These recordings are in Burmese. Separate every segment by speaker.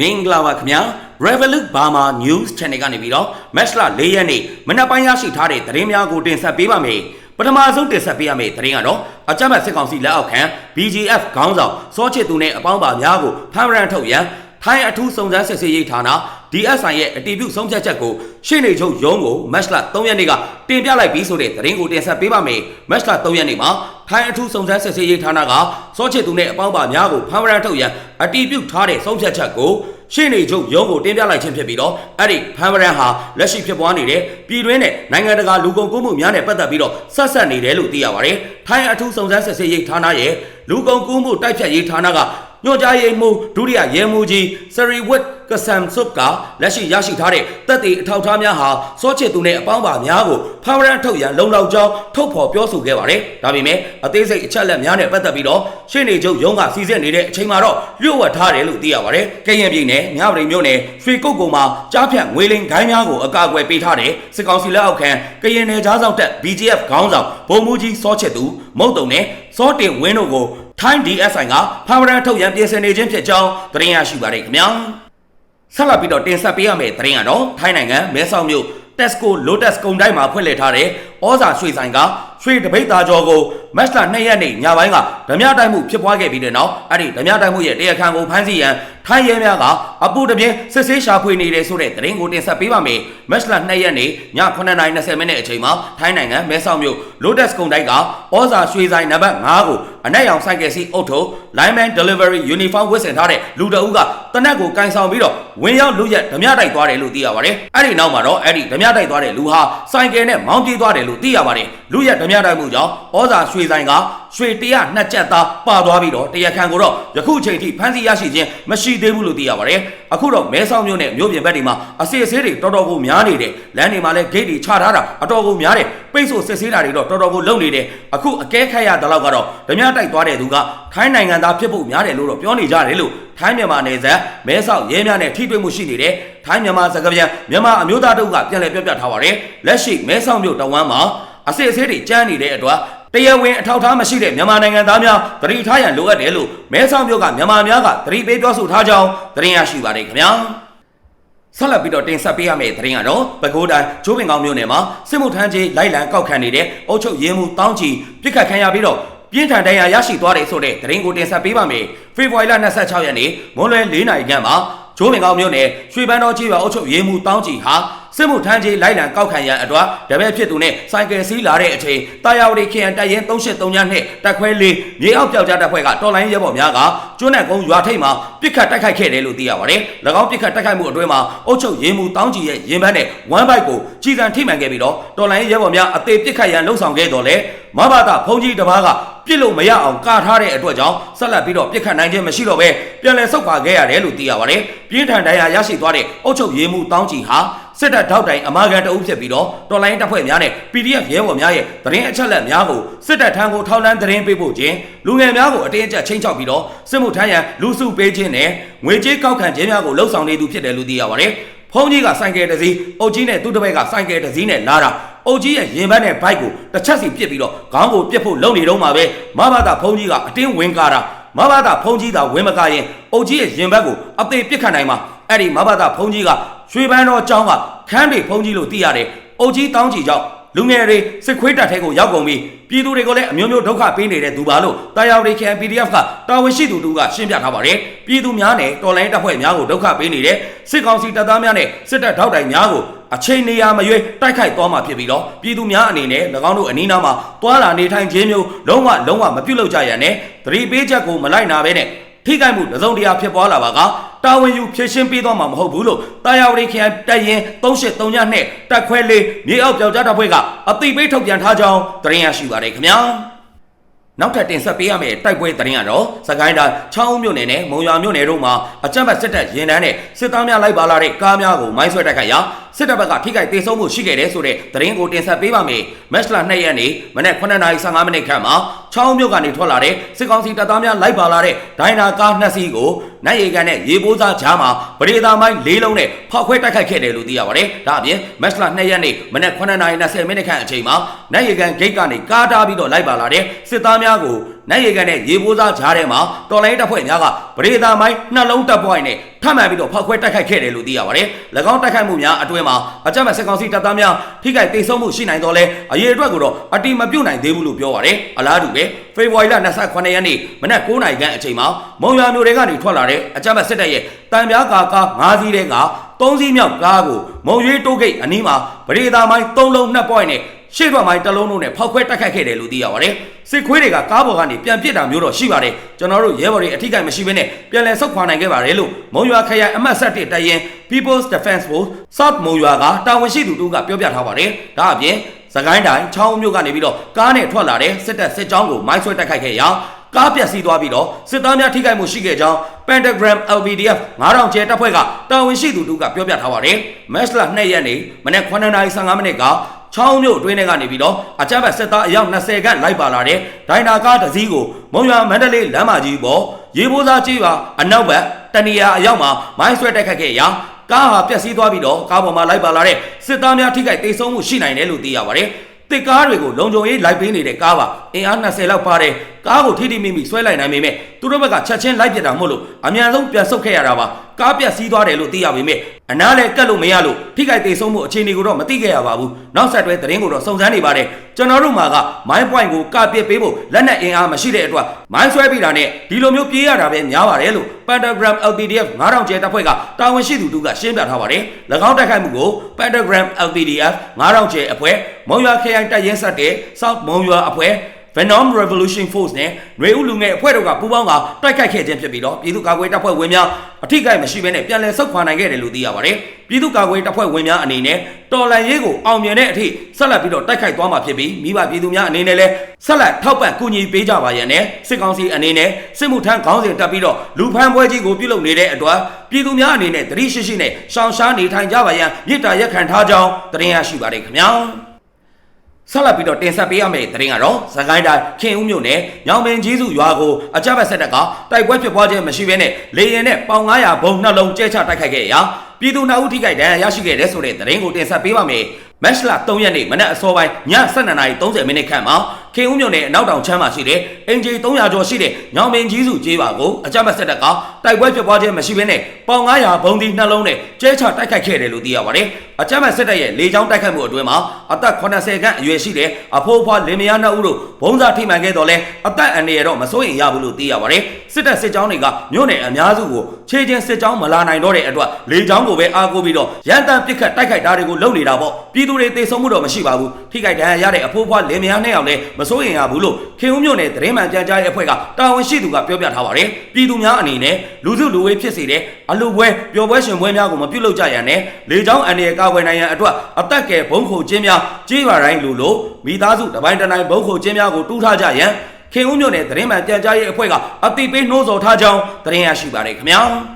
Speaker 1: မင်္ဂလာပါခင်ဗျာ Revolut Burma News Channel ကနေပြီးတော့ Match လ၄ရက်နေ့မနက်ပိုင်းရရှိထားတဲ့သတင်းများကိုတင်ဆက်ပေးပါမယ်ပထမဆုံးတင်ဆက်ပေးရမယ့်သတင်းကတော့အကြမ်းဖက်စစ်ကောင်စီလက်အောက်ခံ BGF ခေါင်းဆောင်စောချစ်သူနဲ့အပေါင်းပါများကိုဖမ်းရန်ထုတ်ရန်ထိုင်းအထူးစုံစမ်းစစ်ဆေးရေးဌာန DSI ရဲ့အတည်ပြုဆုံးဖြတ်ချက်ကိုရှေ့နေချုပ်ရုံးကို Match လ3ရက်နေ့ကတင်ပြလိုက်ပြီးဆိုတဲ့သတင်းကိုတင်ဆက်ပေးပါမယ် Match လ3ရက်နေ့မှာထိုင်းအထူးစုံစမ်းစစ်ဆေးရေးဌာနကစောချစ်သူနဲ့အပေါင်းပါများကိုဖမ်းရန်ထုတ်ရန်အတည်ပြုထားတဲ့ဆုံးဖြတ်ချက်ကိုရှင်းနေချုပ်ရုံးကိုတင်ပြလိုက်ခြင်းဖြစ်ပြီးတော့အဲ့ဒီဖမ်းဝရန်ဟာလက်ရှိဖြစ်ပွားနေတဲ့ပြည်တွင်းနဲ့နိုင်ငံတကာလူကုန်ကူးမှုများနဲ့ပတ်သက်ပြီးတော့ဆက်ဆက်နေတယ်လို့သိရပါတယ်။ထိုင်းအထူးစုံစမ်းစစ်ဆေးရေးဌာနရဲ့လူကုန်ကူးမှုတိုက်ဖြတ်ရေးဌာနက ညွှန်ကြားရေးမှူးဒုတိယရဲမှူးကြီးစရီဝစ်ကဆမ်ဆုပ်ကလက်ရှိရရှိထားတဲ့တပ်တွေအထောက်အထားများဟာစောချစ်သူနဲ့အပေါင်းပါများကိုဖမ်းဝရန်ထုတ်ရန်လုံလောက်ကြောင်းထုတ်ဖော်ပြောဆိုခဲ့ပါတယ်။ဒါပေမဲ့အသေးစိတ်အချက်လက်များနဲ့ပတ်သက်ပြီးတော့ရှင်းနေချုပ်ရုံးကစီစစ်နေတဲ့အချိန်မှာတော့လျှို့ဝှက်ထားတယ်လို့သိရပါတယ်။ကရင်ပြည်နယ်မြဝတီမြို့နယ်ရွှေကုတ်ကုံမှာကြားဖြတ်ငွေလင်းဂိုင်းများကိုအကာအကွယ်ပေးထားတဲ့စစ်ကောင်စီလက်အောက်ခံကရင်နယ်ကြားဆောင်တပ် BGF ခေါင်းဆောင်ဗိုလ်မှူးကြီးစောချစ်သူမုတ်တုံနဲ့စောတင်ဝင်းတို့ကို ထိုင်း DSI ကဖမ်းဝရန်ထုတ်ရန်ပြင်ဆင်နေခြင်းဖြစ်ကြောင်းသတင်းရရှိပါတယ်ခင်ဗျာ။ဆက်လက်ပြီးတော့တင်ဆက်ပေးရမယ့်သတင်းကတော့ထိုင်းနိုင်ငံမဲဆောက်မြို့ Tesco Lotus ကုန်တိုင်းမှာဖွင့်လှစ်ထားတဲ့ဩဇာရွှေဆိုင်ကရွှေတပိတ်သားကျော်ကိုမတ်လ2ရက်နေ့ညပိုင်းကဓမြတိုက်မှုဖြစ်ပွားခဲ့ပြီးတဲ့နောက်အဲ့ဒီဓမြတိုက်မှုရဲ့တရားခံကိုဖမ်းဆီးရန်ထိုင်းရဲများကအပူတပြင်းစစ်ဆေးရှာဖွေနေတယ်ဆိုတဲ့သတင်းကိုတင်ဆက်ပေးပါမယ်မတ်လ2ရက်နေ့ည9:20မိနစ်အချိန်မှာထိုင်းနိုင်ငံမဲဆောက်မြို့ Lotus ကုန်တိုင်းကဩဇာရွှေဆိုင်နံပါတ်5ကို အနက်ရောင်ဆိုင်ကယ်စီအုပ်ထုပ် Lineman Delivery Uniform ဝတ်ဆင်ထားတဲ့လူတအုပ်ကတနက်ကိုကန်ဆောင်ပြီးတော့ဝင်ရောက်လူရက်ဓမြတိုက်သွားတယ်လို့သိရပါတယ်အဲ့ဒီနောက်မှာတော့အဲ့ဒီဓမြတိုက်သွားတဲ့လူဟာဆိုင်ကယ်နဲ့မောင်းပြေးသွားတယ်လို့သိရပါတယ်လူရက်ဓမြတိုက်မှုကြောင့်ဩဇာရွှေဆိုင်ကရွှေ100နှစ်ကျပ်သားပါသွားပြီးတော့တရားခံကိုတော့ယခုချိန်ထိဖမ်းဆီးရရှိခြင်းမရှိသေးဘူးလို့သိရပါတယ်အခုတော့မဲဆောက်မြို့နဲ့မြို့ပြင်ဘက်တွေမှာအစီအဆေးတွေတော်တော်ကိုများနေတယ်လမ်းတွေမှာလည်းဂိတ်တွေချထားတာအတော်ကိုများတယ်ပိတ်ဆို့စစ်ဆေးတာတွေတော့တော်တော်ကိုလုံနေတယ်အခုအကဲခတ်ရတဲ့လောက်ကတော့ဓမြတိုက်သွားတဲ့သူကထိုင်းနိုင်ငံသားဖြစ်ဖို့များတယ်လို့တော့ပြောနေကြတယ်လို့ထိုင်းမြန်မာနယ်စပ်မဲဆောက်ရဲများနဲ့ထိတွေ့မှုရှိနေတယ်ထိုင်းမြန်မာစကားပြန်မြန်မာအမျိုးသားတို့ကပြန်လည်ပြောပြထားပါတယ်လက်ရှိမဲဆောက်မြို့တဝမ်းမှာအစစ်အဆေးတွေကျန်းနေတဲ့အတွက်တရားဝင်အထောက်အထားမရှိတဲ့မြန်မာနိုင်ငံသားများသတိထားရန်လိုအပ်တယ်လို့မဲဆောက်မြို့ကမြန်မာများကသတိပေးပြောဆိုထားကြောင်းသတင်းရရှိပါတယ်ခင်ဗျာဆက်လက်ပြီးတော့တင်ဆက်ပေးရမယ့်သတင်းကတော့ပဲခူးတိုင်းကျိုးပင်ကောင်းမြို့နယ်မှာစစ်မှုထမ်းကြီးလိုက်လံကောက်ခံနေတဲ့အုပ်ချုပ်ရေးမှုတောင်းချီပြစ်ခတ်ခံရပြီးတော့ ပြင်းထန်ဒဏ်ရာရရှိသွားတယ်ဆိုတဲ့သတင်းကိုတင်ဆက်ပေးပါမယ်ဖေဖော်ဝါရီလ26ရက်နေ့မွန်းလွဲ4နာရီခန့်မှာကျိုးပင်ကောင်းမြို့နယ်ရွှေပန်းတော်ကြီးရွာအုပ်ချုပ်ရေးမှုတောင်းချီဟာ စစ်မှုထမ်းကြီးလိုက်လံကောက်ခံရန်အတွက်တပည့်ဖြစ်သူနဲ့စိုက်ကယ်စီးလာတဲ့အချိန်တာယာဝတီခရိုင်တပ်ရင်း383ညနဲ့တက်ခွဲလေးမြေအောက်ပြောက်ကြားတပ်ဖွဲ့ကတော်လိုင်းရဲဘော်များကကျွန်းနဲ့ကုန်းရွာထိပ်မှာပြစ်ခတ်တိုက်ခိုက်ခဲ့တယ်လို့သိရပါတယ်။၎င်းပြစ်ခတ်တိုက်ခိုက်မှုအတွင်းမှာအုပ်ချုပ်ရေးမှုတောင်းကြီးရဲ့ရင်ဘတ်နဲ့ဝမ်းဘိုက်ကိုကြီးစံထိမှန်ခဲ့ပြီးတော့တော်လိုင်းရဲဘော်များအသေးပြစ်ခတ်ရန်လှုံ့ဆော်ခဲ့တော်လဲမဘာသာဖုန်ကြီးတစ်ပါးကပြစ်လို့မရအောင်ကာထားတဲ့အတွက်ကြောင့်ဆက်လက်ပြီးတော့ပြစ်ခတ်နိုင်ခြင်းမရှိတော့ဘဲပြန်လည်ဆုတ်ခွာခဲ့ရတယ်လို့သိရပါတယ်။ပြင်းထန်ဒဏ်ရာရရှိသွားတဲ့အုပ်ချုပ်ရေးမှုတောင်းကြီးဟာ စစ်တပ်ထောက်တိုင်အမာခံတအုပ်ဖြစ်ပြီးတော့တော်လိုင်းတပ်ဖွဲ့များနဲ့ PDF ရဲဘော်များရဲ့သတင်းအချက်အလက်များကိုစစ်တပ်ထံကိုထောက်လန်းသတင်းပေးဖို့ခြင်းလူငယ်များကိုအတင်းအကျပ်ချင်းချောက်ပြီးတော့စစ်မှုထမ်းရန်လူစုပေးခြင်းနဲ့ငွေကြေးကောက်ခံခြင်းများကိုလှုံ့ဆော်နေသူဖြစ်တယ်လို့သိရပါတယ်။ဖုန်းကြီးကစိုက်ကယ်တစ်စီးအုပ်ကြီးနဲ့သူ့တစ်ဘက်ကစိုက်ကယ်တစ်စီးနဲ့လာတာအုပ်ကြီးရဲ့ရင်ဘတ်နဲ့ဘိုက်ကိုတစ်ချက်စီပစ်ပြီးတော့ခေါင်းကိုပြစ်ဖို့လုံနေတော့မှာပဲမဘာသာဖုန်းကြီးကအတင်းဝင်ကားတာမဘာသာဖုန်းကြီးသာဝင်မကားရင်အုပ်ကြီးရဲ့ရင်ဘတ်ကိုအသေးပစ်ခတ်နိုင်မှာ အဲ့ဒီမဘာသာဖုန်းကြီးကရွှေပန်းတော်ကျောင်းကခန်းတွေဖုန်းကြီးလို့သိရတယ်။အုပ်ကြီးတောင်းချီကြောင့်လူငယ်တွေစစ်ခွေးတပ်ထဲကိုရောက်ကုန်ပြီးပြည်သူတွေကိုလည်းအမျိုးမျိုးဒုက္ခပေးနေတဲ့သူပါလို့တာယာဝတီ KPDF ကတာဝန်ရှိသူတို့ကရှင်းပြထားပါတယ်။ပြည်သူများနဲ့တော်လိုင်းတပ်ဖွဲ့များကိုဒုက္ခပေးနေတဲ့စစ်ကောင်စီတပ်သားများနဲ့စစ်တပ်ထောက်တိုင်များကိုအချိန်နေရာမရွေးတိုက်ခိုက်သွားမှာဖြစ်ပြီးတော့ပြည်သူများအနေနဲ့၎င်းတို့အနီးနားမှာတွာလာနေထိုင်ခြင်းမျိုးလုံးဝလုံးဝမပြုတ်လောက်ကြရနဲ့သတိပေးချက်ကိုမလိုက်နာဘဲနဲ့ ထိခိုက်မှုတစ်စုံတရာဖြစ်ပွားလာပါကတာဝန်ယူဖြည့်ရှင်းပေးသွားမှာမဟုတ်ဘူးလို့တာယာဝတီခရိုင်တပ်ရင်း383နဲ့တက်ခွဲလေးမြေအောက်ပြောက်ကြားတပ်ဖွဲ့ကအသိပေးထုတ်ပြန်ထားကြောင်းသတင်းရရှိပါတယ်ခင်ဗျာ နောက်ထပ်တင်ဆက်ပေးရမယ့်တိုက်ပွဲသတင်းကတော့စကိုင်းတိုင်းချောင်းမြို့နယ်နဲ့မုံရွာမြို့နယ်တို့မှာအကြမ်းဖက်စစ်တပ်ရင်တန်းနဲ့စစ်သားများလိုက်ပါလာတဲ့ကားများကိုမိုင်းဆွဲတိုက်ခိုက်ရာစစ်တပ်ဘက်ကထိခိုက်ဒေဆုံးမှုရှိခဲ့တယ်ဆိုတဲ့သတင်းကိုတင်ဆက်ပေးပါမယ်။မက်စလာ2ရက်နေ့မနက်9:15မိနစ်ခန့်မှာချောင်းမြို့ကနေထွက်လာတဲ့စစ်ကောင်စီတပ်သားများလိုက်ပါလာတဲ့ဒိုင်နာကားနှစ်စီးကိုနိုင်ရီကန်နဲ့ရေပိုးစားကြားမှာပရိသာမိုင်း၄လုံးနဲ့ဖောက်ခွဲတိုက်ခိုက်ခဲ့တယ်လို့သိရပါတယ်။ဒါအပြင်မက်စလာ2ရက်နေ့မနက်9:20မိနစ်ခန့်အချိန်မှာနိုင်ရီကန်ဂိတ်ကနေကားတားပြီးတော့လိုက်ပါလာတဲ့စစ်သားများကို နတ်ရေကန်နဲ့ရေပိုးစားကြားထဲမှာတော်လိုင်းတပ်ဖွဲ့များကပရိသာမိုင်းနှလုံးတပ်ပွိုင်းနဲ့ထပ်မံပြီးတော့ဖောက်ခွဲတိုက်ခိုက်ခဲ့တယ်လို့သိရပါတယ်။၎င်းတိုက်ခိုက်မှုများအတွင်းမှာအကြမ်းဖက်စစ်ကောင်စီတပ်သားများထိခိုက်ဒေဆုံးမှုရှိနိုင်တော့လဲအရေးအတွက်ကိုတော့အတိမပြုတ်နိုင်သေးဘူးလို့ပြောပါတယ်။အလားတူပဲဖေဖော်ဝါရီလ28ရက်နေ့မနက်9:00နာရီခန့်အချိန်မှာမုံရွာမြို့တွေကနေထွက်လာတဲ့အကြမ်းဖက်စစ်တပ်ရဲ့တံပြားကာကာ9စီးတဲ့က3စီးမြောက်ကားကိုမုံရွေးတိုးဂိတ်အနီးမှာပရိသာမိုင်း3လုံး2ပွိုင်းနဲ့ ရှေ့ဘက်မိုင်းတစ်လုံးလုံးနဲ့ဖောက်ခွဲတိုက်ခိုက်ခဲ့တယ်လို့သိရပါတယ်။စစ်ခွေးတွေကကားပေါ်ကနေပြန်ပစ်တာမျိုးတော့ရှိပါတယ်။ကျွန်တော်တို့ရဲဘော်တွေအထိကိမရှိဘဲနဲ့ပြန်လည်ဆုတ်ခွာနိုင်ခဲ့ပါတယ်လို့မုံရွာခရိုင်အမှတ်7တပ်ရင်း People's Defense Force South မုံရွာကတာဝန်ရှိသူတို့ကပြောပြထားပါတယ်။ဒါအပြင်စကိုင်းတိုင်းချောင်းမြို့ကနေပြီးတော့ကားနဲ့ထွက်လာတဲ့စစ်တပ်စစ်ကြောင်းကိုမိုင်းဆွဲတိုက်ခိုက်ခဲ့ရာကားပြက်စီးသွားပြီးတော့စစ်သားများထိခိုက်မှုရှိခဲ့ကြောင်း Pentagram LBDF 9000ကျဲတပ်ဖွဲ့ကတာဝန်ရှိသူတို့ကပြောပြထားပါတယ်။မက်စလာ2ရက်နေ့မနေ့9:55မိနစ်က ချောင်းမြို့အတွင်းထဲကနေပြီးတော့အကြမ်းဖက်စစ်သားအယောက်20ခန့်လိုက်ပါလာတဲ့ဒိုင်နာကားတစ်စီးကိုမုံရွာမန္တလေးလမ်းမကြီးပေါ်ရေပိုးစားကြီးပါအနောက်ဘက်တနေရာအရောက်မှာမိုင်းဆွဲတိုက်ခတ်ခဲ့ရာကားဟာပျက်စီးသွားပြီးတော့ကားပေါ်မှာလိုက်ပါလာတဲ့စစ်သားများထိခိုက်ဒေဆုံးမှုရှိနိုင်တယ်လို့သိရပါတယ်။တစ်ကားတွေကိုလုံခြုံရေးလိုက်ပေးနေတဲ့ကားပါအင်အား20လောက်ပါတယ် ကားကိုထိထိမိမိဆွဲလိုက်နိုင်ပေမဲ့သူတို့ဘက်ကချက်ချင်းလိုက်ပြတာမို့လို့အမြန်ဆုံးပြန်ဆုတ်ခဲ့ရတာပါကားပြက်စီးသွားတယ်လို့သိရပေမဲ့အနားလည်းကတ်လို့မရလို့ထိခိုက်ဒေဆုံးမှုအခြေအနေကိုတော့မသိခဲ့ရပါဘူးနောက်ဆက်တွဲသတင်းကိုတော့စုံစမ်းနေပါတယ်ကျွန်တော်တို့မှာကမိုင်းပွိုင်ကိုကပစ်ပေးဖို့လက်နက်အင်အားမရှိတဲ့အတွက်မိုင်းဆွဲပြီးတာနဲ့ဒီလိုမျိုးပြေးရတာပဲများပါတယ်လို့ Pentagram LPDF 9000ကျဲတပ်ဖွဲ့ကတာဝန်ရှိသူတို့ကရှင်းပြထားပါတယ်၎င်းတိုက်ခိုက်မှုကို Pentagram LPDF 9000ကျဲအဖွဲ့မုံရွာခရိုင်တပ်ရင်းဆက်တဲ့ South မုံရွာအဖွဲ့ Venom Revolution Force နဲ့ຫນွေဦးလူငယ်အဖွဲ့တို့ကပူးပေါင်းကတိုက်ခိုက်ခဲ့ခြင်းဖြစ်ပြီးတော့ပြည်သူ့ကာကွယ်တပ်ဖွဲ့ဝင်များအထိကိမရှိဘဲနဲ့ပြန်လည်ဆုတ်ခွာနိုင်ခဲ့တယ်လို့သိရပါတယ်။ပြည်သူ့ကာကွယ်တပ်ဖွဲ့ဝင်များအနေနဲ့တော်လန်ရေးကိုအောင်မြင်တဲ့အထိဆက်လက်ပြီးတော့တိုက်ခိုက်သွားမှာဖြစ်ပြီးမိဘပြည်သူများအနေနဲ့လည်းဆက်လက်ထောက်ပံ့ကူညီပေးကြပါရန်နဲ့စစ်ကောင်စီအနေနဲ့စစ်မှုထမ်းခေါင်းစဉ်တက်ပြီးတော့လူဖမ်းပွဲကြီးကိုပြုလုပ်နေတဲ့အတွက်ပြည်သူများအနေနဲ့တတိရှိရှိနဲ့ရှောင်ရှားနေထိုင်ကြပါရန်မြစ်တာရက်ခံထားကြောင်းတင်ရရှိပါတယ်ခင်ဗျာ။ ဆက်လက်ပြီးတော့တင်ဆက်ပေးရမယ့်သတင်းကတော့သခိုင်းတိုင်းခင်ဦးမြို့နယ်ညောင်ပင်ကြီးစုရွာကိုအကြမ်းဖက်ဆက်တပ်ကတိုက်ပွဲဖြစ်ပွားခြင်းမရှိဘဲနဲ့လေရင်နဲ့ပေါင်900ဘုံနှလုံးကျဲချတိုက်ခိုက်ခဲ့ရာ ပြည်သူနှစ်ဦးထိခိုက်ဒဏ်ရာရရှိခဲ့တဲ့ဆိုတဲ့သတင်းကိုတင်ဆက်ပေးပါမယ်။မက်လ3ရက်နေ့မနက်အစောပိုင်းည12:30မိနစ်ခန့်မှာခင်ဦးမြို့နယ်အနောက်တောင်ချမ်းမှာရှိတဲ့အင်ဂျီ300ကျော်ရှိတဲ့ညောင်ပင်ကြီးစုကျေးပါကိုအကြမ်းဖက်ဆက်တပ်ကတိုက်ပွဲဖြစ်ပွားခြင်းမရှိဘဲနဲ့ပေါင်900ဘုံဒီနှလုံးနဲ့ကျဲချတိုက်ခိုက်ခဲ့တယ်လို့သိရပါတယ်။အကြမ်းဖက်ဆက်တပ်ရဲ့လေကြောင်းတိုက်ခိုက်မှုအတွင်းမှာအသက်80ခန့်အရွယ်ရှိတဲ့အဖိုးဖွားလင်မယားနှစ်ဦးတို့ဘုံစားထိမှန်ခဲ့တော့လဲအသက်အန္တရာယ်တော့မစိုးရင်ရဘူးလို့သိရပါတယ်။စစ်တပ်စစ်ကြောင်းတွေကမြို့နယ်အများစုကိုခြေချင်းစစ်ကြောင်းမလာနိုင်တော့တဲ့အတွက်လေကြောင်းကိုပဲအားကိုးပြီးတော့ရန်တမ်းပစ်ခတ်တိုက်ခိုက်တာတွေကိုလုပ်နေတာပေါ့။ပြည်သူတွေတေဆုံးမှုတော့မရှိပါဘူး။ထိခိုက်ဒဏ်ရာရတဲ့အဖိုးဖွားလင်မယားနှစ်ယောက်လည်းမစိုးရင်ရဘူးလို့ခင်ဦးမြို့နယ်သတင်းမှန်ကြံကြားရေးအဖွဲ့ကတာဝန်ရှိသူကပြောပြထားပါတယ်။ပြည်သူများအနေနဲ့လူစုလူဝေးဖြစ်စေတဲ့အလူပွဲပျော်ပွဲရှင်ပွဲများကိုမပြုလုပ်ကြရန်နဲ့လေကြောင်းအန္တရာယ်ကာကွယ်နိုင်ရန်အတွက်အသက်ကယ်ဘုံခိုခြင်းများကြေးပါတိုင်းလူလို့မိသားစုတစ်ပိုင်းတစ်တိုင်းဘုံခိုခြင်းများကိုတူးထားကြရန်ခင်ဦးမြို့နယ်သတင်းမှန်ကြံကြားရေးအဖွဲ့ကအတိပေးနှိုးဆော်ထားကြောင်းသတင်းရရှိပါတယ်ခင်ဗျာ။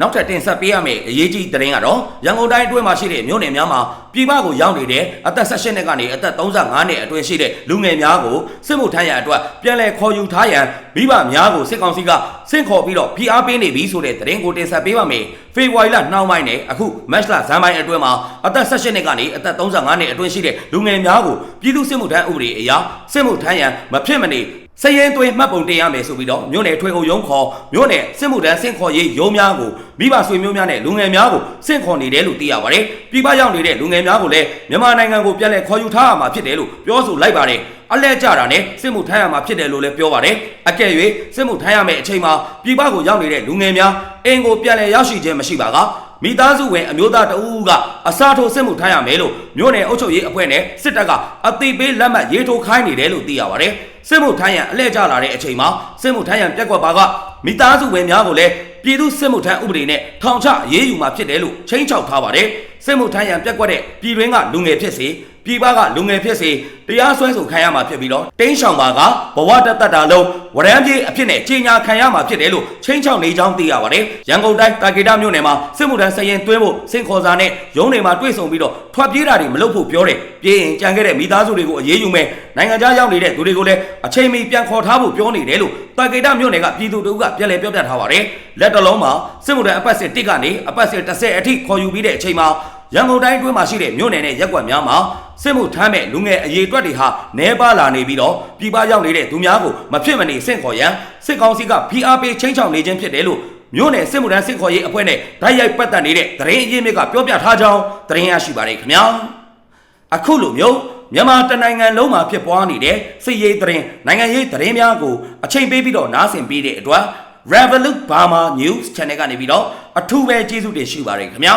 Speaker 1: နောက်ထပ်တင်ဆက်ပေးရမယ့်အရေးကြီးသတင်းကတော့ရန်ကုန်တိုင်းအတွင်းမှာရှိတဲ့မြို့နယ်များမှာပြည်ပကိုရောက်နေတဲ့အသက်18နှစ်ကနေအသက်35နှစ်အတွင်းရှိတဲ့လူငယ်များကိုစစ်မှုထမ်းရန်အတွက်ပြန်လည်ခေါ်ယူထားရန်မိဘများကိုစစ်ကောင်စီကဆင့်ခေါ်ပြီးတော့ဖိအားပေးနေပြီဆိုတဲ့သတင်းကိုတင်ဆက်ပေးပါမယ်။ဖေဖော်ဝါရီလနှောင်းပိုင်းနဲ့အခုမတ်လဇန်ပိုင်းအတွင်းမှာအသက်18နှစ်ကနေအသက်35နှစ်အတွင်းရှိတဲ့လူငယ်များကိုပြည်သူစစ်မှုထမ်းဥပဒေအရစစ်မှုထမ်းရန်မဖြစ်မနေ စည်ရင်သွေးမှတ်ပုံတင်ရမယ်ဆိုပြီးတော့မြို့နယ်ထွေအုပ်ရုံးခေါ်မြို့နယ်စစ်မှုထမ်းဆင့်ခေါ်ရေးရုံးများကိုမိဘဆွေမျိုးများနဲ့လူငယ်များကိုဆင့်ခေါ်နေတယ်လို့သိရပါတယ်။ပြည်ပရောက်နေတဲ့လူငယ်များကိုလည်းမြန်မာနိုင်ငံကိုပြန်လည်ခေါ်ယူထားရမှာဖြစ်တယ်လို့ပြောဆိုလိုက်ပါတယ်။အလဲကြတာနဲ့စစ်မှုထမ်းရမှာဖြစ်တယ်လို့လည်းပြောပါတယ်။အကယ်၍စစ်မှုထမ်းရမယ့်အချိန်မှာပြည်ပကိုရောက်နေတဲ့လူငယ်များအင်ကိုပြန်လည်ရောက်ရှိခြင်းမရှိပါက မိသားစုဝင်အမျိုးသားတဦးဦးကအစားထိုးစစ်မှုထမ်းရမယ်လို့မြို့နယ်အုပ်ချုပ်ရေးအဖွဲ့နဲ့စစ်တပ်ကအသိပေးလက်မှတ်ရေးထိုးခိုင်းနေတယ်လို့သိရပါတယ်။စစ်မှုထမ်းရန်အလဲကျလာတဲ့အချိန်မှာစစ်မှုထမ်းရန်ပြက်ကွက်ပါကမိသားစုဝင်များကိုလည်းပြည်သူစစ်မှုထမ်းဥပဒေနဲ့ထောင်ချရေးယူမှာဖြစ်တယ်လို့ချိန်ချောက်ထားပါတယ်။စစ်မှုထမ်းရန်ပြက်ကွက်တဲ့ပြည်တွင်းကလူငယ်ဖြစ်စေ ပြည်ပကလူငယ်ဖြစ်စေတရားစွဲဆိုခံရမှာဖြစ်ပြီးတော့တင်းရှောင်ပါကဘဝတသက်တာလုံးဝရမ်းပြေးအဖြစ်နဲ့ကြီးညာခံရမှာဖြစ်တယ်လို့ချင်းချောင်းနေကြောင်းသိရပါတယ်။ရန်ကုန်တိုင်းတာဂေတာမြို့နယ်မှာစစ်မှုထမ်းစရင်သွင်းဖို့စင်ခေါ်စာနဲ့ရုံးတွေမှာတွေ့ဆုံပြီးတော့ထွက်ပြေးတာတွေမလုပ်ဖို့ပြောတယ်။ပြေးရင်ကြံခဲ့တဲ့မိသားစုတွေကိုအရေးယူမယ်။နိုင်ငံခြားရောက်နေတဲ့သူတွေကိုလည်းအချိန်မီပြန်ခေါ်ထားဖို့ပြောနေတယ်လို့တာဂေတာမြို့နယ်ကပြည်သူတို့ကပြန်လည်ပြောပြထားပါတယ်။လက်တလုံးမှာစစ်မှုထမ်းအပတ်စဉ်1ကနေအပတ်စဉ်30အထိခေါ်ယူပြီးတဲ့အချိန်မှာ ရရန်ကုန်တိုင်းအတွင်းမှာရှိတဲ့မြို့နယ်နဲ့ရပ်ကွက်များမှာစစ်မှုထမ်းမဲ့လူငယ်အရေးအတွက်တွေဟာနှဲပါလာနေပြီးတော့ပြည်ပရောက်နေတဲ့သူများကိုမဖြစ်မနေစင့်ခေါ်ရန်စစ်ကောင်စီကဖိအားပေးချင်းချောင်နေခြင်းဖြစ်တယ်လို့မြို့နယ်စစ်မှုထမ်းစစ်ခေါ်ရေးအဖွဲ့နဲ့ဓာတ်ရိုက်ပတ်သက်နေတဲ့သတင်းအရင်းမြစ်ကပြောပြထားကြောင်းသတင်းရရှိပါတယ်ခင်ဗျာအခုလိုမျိုးမြန်မာတနိုင်ငံလုံးမှာဖြစ်ပွားနေတဲ့စစ်ရေးသတင်းနိုင်ငံရေးသတင်းများကိုအချိန်ပေးပြီးတော့နားဆင်ပေးတဲ့အတွက် Revolut Burma News Channel ကနေပြီးတော့အထူးပဲကျေးဇူးတင်ရှိပါတယ်ခင်ဗျာ